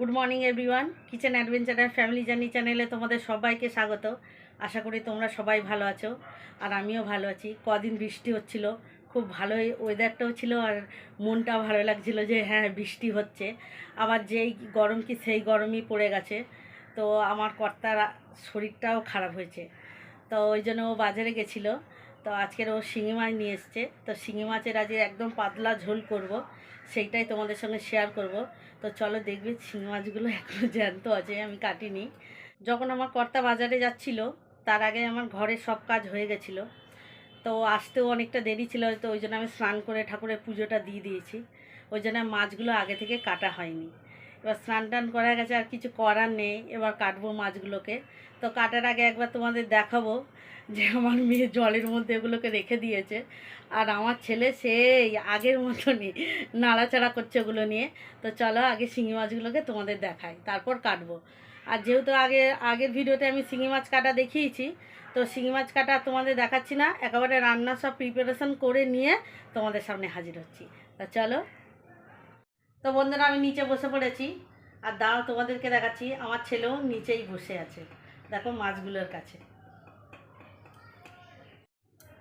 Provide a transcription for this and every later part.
Good morning everyone kitchen adventure and family journey চ্যানেলে তোমাদের সবাইকে স্বাগত। আশা করি তোমরা সবাই ভালো আছো, আর আমিও ভালো আছি। কদিন বৃষ্টি হচ্ছিল, খুব ভালোই ওয়েদারটাও ছিল, আর মনটাও ভালো লাগছিল যে হ্যাঁ বৃষ্টি হচ্ছে। আবার যেই গরম কি সেই গরমই পড়ে গেছে, তো আমার কর্তার শরীরটাও খারাপ হয়েছে। তো ওই জন্য ও বাজারে গেছিল, তো আজকের ও শিঙি মাছ নিয়ে এসছে। তো শিঙি মাছের আজকে একদম পাতলা ঝোল করব। সেইটাই তোমাদের সঙ্গে শেয়ার করব। তো চলো দেখবে শিঙি মাছগুলো এখনও জ্যান্ত আছে, আমি কাটিনি। যখন আমার কর্তা বাজারে যাচ্ছিল, তার আগে আমার ঘরে সব কাজ হয়ে গেছিল। তো আসতেও অনেকটা দেরি ছিল, তো ওই জন্য আমি স্নান করে ঠাকুরের পুজোটা দিয়ে দিয়েছি। ওই জন্য মাছগুলো আগে থেকে কাটা হয়নি। এবার স্নান টান করা গেছে, আর কিছু করার নেই। এবার কাটবো মাছগুলোকে। তো কাটার আগে একবার তোমাদের দেখাবো যে আমার মেয়ে জলের মধ্যে এগুলোকে রেখে দিয়েছে। আর আমার ছেলে সেই আগের মতনই নাড়াচাড়া করছে ওগুলো নিয়ে। তো চলো আগে শিঙি মাছগুলোকে তোমাদের দেখাই, তারপর কাটবো। আর যেহেতু আগে, আগের ভিডিওতে আমি শিঙি মাছ কাটা দেখিয়েছি, তো শিঙি মাছ কাটা তোমাদের দেখাচ্ছি না। একেবারে রান্না সব প্রিপারেশন করে নিয়ে তোমাদের সামনে হাজির হচ্ছি। তা চলো তো বন্ধুরা আমি নিচে বসে পড়েছি। আর দাঁড়াও তোমাদেরকে দেখাচ্ছি। আমার ছেলেও নিচেই বসে আছে। দেখো মাছগুলোর কাছে।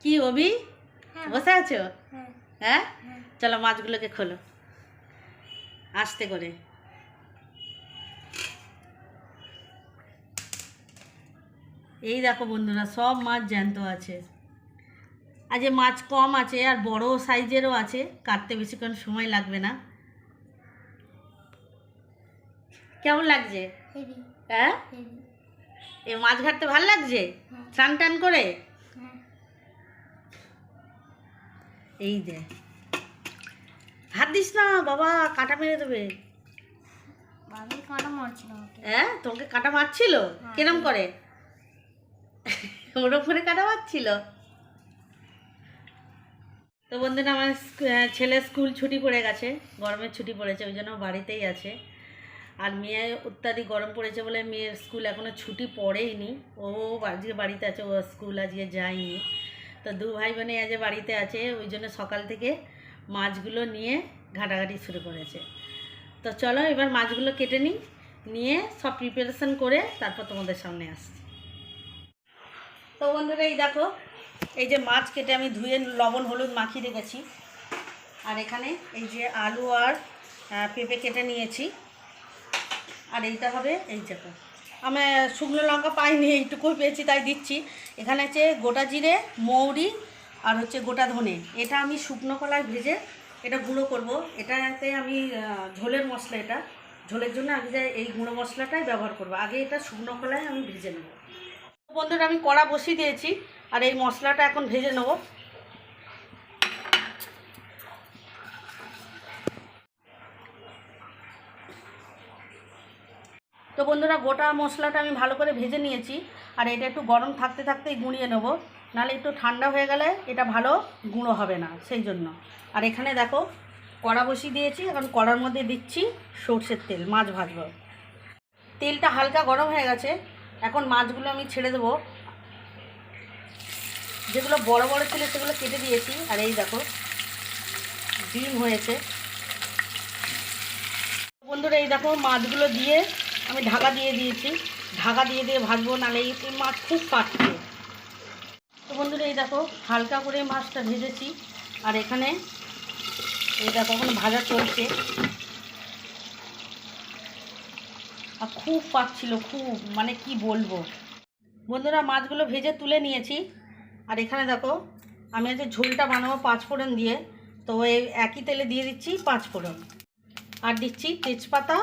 কি অবি বসে আছো? হ্যাঁ। চলো মাছগুলোকে খোলো। আস্তে করে। এই দেখো বন্ধুরা সব মাছ জ্যান্ত আছে। আজ মাছ কম আছে আর বড় সাইজেরও আছে কাটতে বেশিক্ষণ সময় লাগবে না। কেমন লাগছে? হ্যাঁ? এ মাছ ঘাটতে ভালো লাগছে? স্নান টান করে? হ্যাঁ। এই দে। হাত দিস না বাবা কাটা মেরে দেবে। হ্যাঁ? তোমাকে কাটা মারছিল? হ্যাঁ। করে? ওরম করে কাটা মারছিল? তো বন্ধুরা আমার ছেলে স্কুল ছুটি পড়ে গেছে গরমের ছুটি পড়েছে ওই জন্য বাড়িতেই আছে। আর মেয়ে অত্যাধিক গরম পড়েছে বলে মেয়ের স্কুল এখনও ছুটি পড়েইনি। ও আজকে বাড়িতে আছে, ও স্কুল আজকে যায়নি। তো দু ভাই বোনে আজ বাড়িতে আছে, ওই জন্য সকাল থেকে মাছগুলো নিয়ে ঘাটাঘাটি শুরু করেছে। তো চলো এবার মাছগুলো কেটে নিই, নিয়ে সব প্রিপারেশন করে তারপর তোমাদের সামনে আসছি। তো বন্ধুরা, এই দেখো, এই যে মাছ কেটে আমি ধুয়ে লবণ, হলুদ মাখিয়ে রেখেছি। আর এখানে এই যে আলু আর পেঁপে কেটে নিয়েছি। আর এইটা হবে, এই দেখো আমি শুকনো লঙ্কা পাইনি, এইটুকুই পেয়েছি, তাই দিচ্ছি। এখানে হচ্ছে গোটা জিরে, মৌরি আর হচ্ছে গোটা ধনে। এটা আমি শুকনো কলায় ভেজে এটা গুঁড়ো করব। এটাতে আমি ঝোলের মশলা এটা। ঝোলের জন্য আমি যে এই গুঁড়ো মশলাটাই ব্যবহার করব। আগে এটা শুকনো কলায় আমি ভেজে নেব। বন্ধুরা, আমি কড়া বসিয়ে দিয়েছি আর এই মশলাটা এখন ভেজে নেব। তো বন্ধুরা গোটা মশলাটা আমি ভালো করে ভেজে নিয়েছি। আর এটা একটু গরম থাকতে থাকতেই গুঁড়িয়ে নেব। নাহলে একটু ঠান্ডা হয়ে গেলে এটা ভালো গুঁড়ো হবে না, সেই জন্য। আর এখানে দেখো, কড়া বসিয়ে দিয়েছি, এখন কড়ার মধ্যে দিচ্ছি সর্ষের তেল, মাছ ভাজবো। তেলটা হালকা গরম হয়ে গেছে, এখন মাছগুলো আমি ছেড়ে দেবো। যেগুলো বড় বড় ছিল সেগুলো কেটে দিয়েছি, আর এই দেখো, ডিম হয়েছে। বন্ধুরা এই দেখো, মাছগুলো দিয়ে আমি ঢাকা দিয়ে দিয়েছি। ঢাকা দিয়ে দিয়ে ভাজবো, নাহলে এই মাছ খুব পাচ্ছে তো বন্ধুরা, এই দেখো, হালকা করে মাছটা ভেজেছি। আর এখানে, এই দেখো, এখন ভাজা চলছে। আর খুব পাচ্ছিল, খুব মানে কি বলব। বন্ধুরা, মাছগুলো ভেজে তুলে নিয়েছি। আর এখানে দেখো, আমি আজকে ঝোলটা বানাবো পাঁচ ফোড়ন দিয়ে, তো এই একই তেলে দিয়ে দিচ্ছি পাঁচ ফোড়ন। আর দিচ্ছি তেজপাতা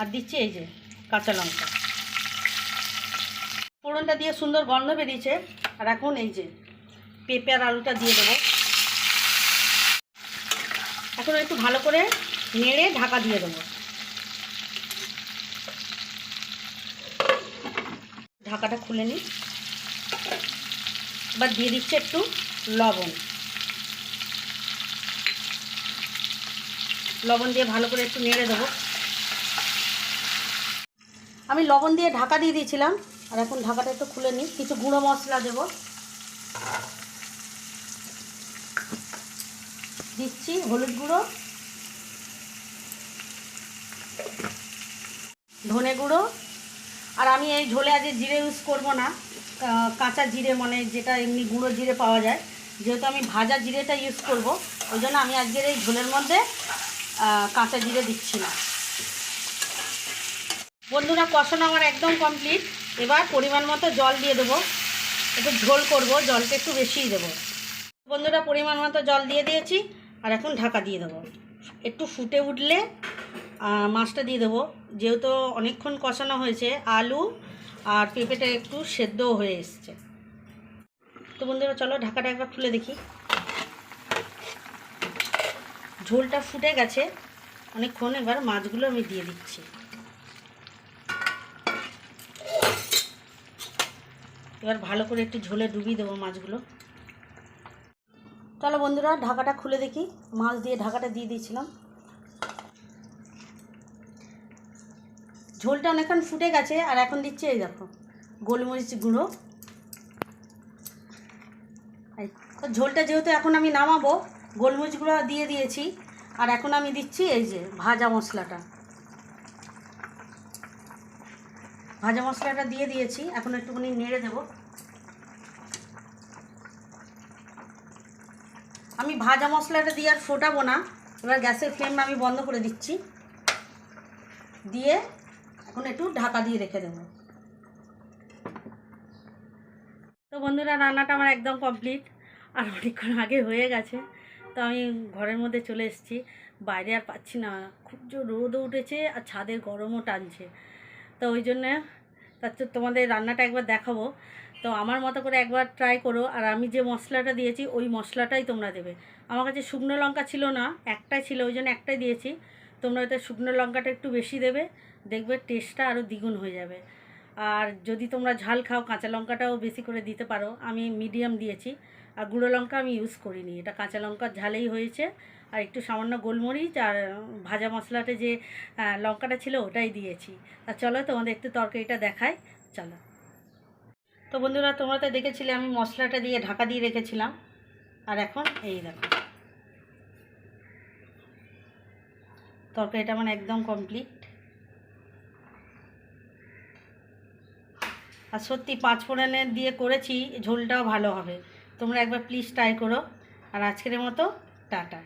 আর দিচ্ছি এই যে কাঁচা লঙ্কা। ফোড়নটা দিয়ে সুন্দর গন্ধ বেরিয়েছে। আর এখন এই যে পেঁপে আর আলুটা দিয়ে দেবো। এখন একটু ভালো করে নেড়ে ঢাকা দিয়ে দেবো। ঢাকাটা খুলে নিই। এবার দিয়ে দিচ্ছে একটু লবণ। লবণ দিয়ে ভালো করে একটু নেড়ে দেবো। আমি লবণ দিয়ে ঢাকা দিয়ে দিয়েছিলাম, আর এখন ঢাকাটা একটু খুলে নিই। কিছু গুঁড়ো মশলা দেব। দিচ্ছি হলুদ গুঁড়ো। ধনে গুঁড়ো। আর আমি এই ঝোলে আজকে জিরে ইউজ করব না কাঁচা জিরে মানে যেটা এমনি গুঁড়ো জিরে পাওয়া যায়। যেহেতু আমি ভাজা জিরেটা ইউজ করব, ওই জন্য আমি আজকের এই ঝোলের মধ্যে কাঁচা জিরে দিচ্ছি না। বন্ধুরা কষানো আমার একদম কমপ্লিট এবার পরিমাণ মতো জল দিয়ে দেবো। একটু ঝোল করব, জলটা একটু বেশিই দেবো। বন্ধুরা পরিমাণ মতো জল দিয়ে দিয়েছি, আর এখন ঢাকা দিয়ে দেবো। একটু ফুটে উঠলে মাছটা দিয়ে দেবো। যেহেতু অনেকক্ষণ কষানো হয়েছে, আলু আর পেঁপেটা একটু সেদ্ধও হয়ে এসছে। তো বন্ধুরা, চলো ঢাকাটা একবার খুলে দেখি। ঝোলটা ফুটে গেছে। অনেকক্ষণ এবার মাছগুলো আমি দিয়ে দিচ্ছি। এবার ভালো করে একটু ঝোলে ডুবিয়ে দেবো মাছগুলো। চলো বন্ধুরা, ঢাকাটা খুলে দেখি। মাছ দিয়ে ঢাকাটা দিয়ে দিয়েছিলাম। ঝোলটা অনেকক্ষণ ফুটে গেছে, আর এখন দিচ্ছে এই দেখো, গোলমরিচ গুঁড়ো। ঝোলটা যেহেতু এখন আমি নামাবো, গোলমরিচ গুঁড়ো দিয়ে দিয়েছি, আর এখন আমি দিচ্ছি এই যে ভাজা মশলাটা। ভাজা মশলাটা দিয়ে দিয়েছি, এখন একটুখানি নেড়ে দেবো। আমি ভাজা মশলাটা দিয়ে আর ফোটাবো না, এবার গ্যাসের ফ্লেম আমি বন্ধ করে দিচ্ছি। দিয়ে এখন একটু ঢাকা দিয়ে রেখে দেবো। তো বন্ধুরা, রান্নাটা আমার একদম কমপ্লিট, আর অনেকক্ষণ আগে হয়ে গেছে, তো আমি ঘরের মধ্যে চলে এসেছি, বাইরে আর পাচ্ছি না। খুব জোর রোদও উঠেছে আর ছাদের গরমও টানছে। তো ওই জন্যে তার তোমাদের রান্নাটা একবার দেখাবো। তো আমার মতো করে একবার ট্রাই করো। আর আমি যে মশলাটা দিয়েছি, ওই মশলাটাই তোমরা দেবে। আমার কাছে শুকনো লঙ্কা ছিল না, একটাই ছিল, ওই জন্য একটাই দিয়েছি। তোমরা হয়তো শুকনো লঙ্কাটা একটু বেশি দেবে, দেখবে টেস্টটা আরও দ্বিগুণ হয়ে যাবে। আর যদি তোমরা ঝাল খাও, কাঁচা লঙ্কাটাও বেশি করে দিতে পারো। আমি মিডিয়াম দিয়েছি। আর গুঁড়ো লঙ্কা আমি ইউজ করিনি। এটা কাঁচা লঙ্কার ঝালেই হয়েছে। আর একটু সামান্য গোলমরিচ আর ভাজা মশলাতে যে লঙ্কাটা ছিল ওটাই দিয়েছি। আর চলো তোমাদের একটু তরকারিটা দেখাই, চলো। তো বন্ধুরা, তোমরা তো দেখেছিলে আমি মশলাটা দিয়ে ঢাকা দিয়ে রেখেছিলাম। আর এখন এই দেখো। তরকারিটা মানে একদম কমপ্লিট আর সত্যি পাঁচ ফোড়নের দিয়ে করেছি, ঝোলটাও ভালো হবে। তোমরা একবার প্লিজ ট্রাই করো। আর আজকের মতো টাটা।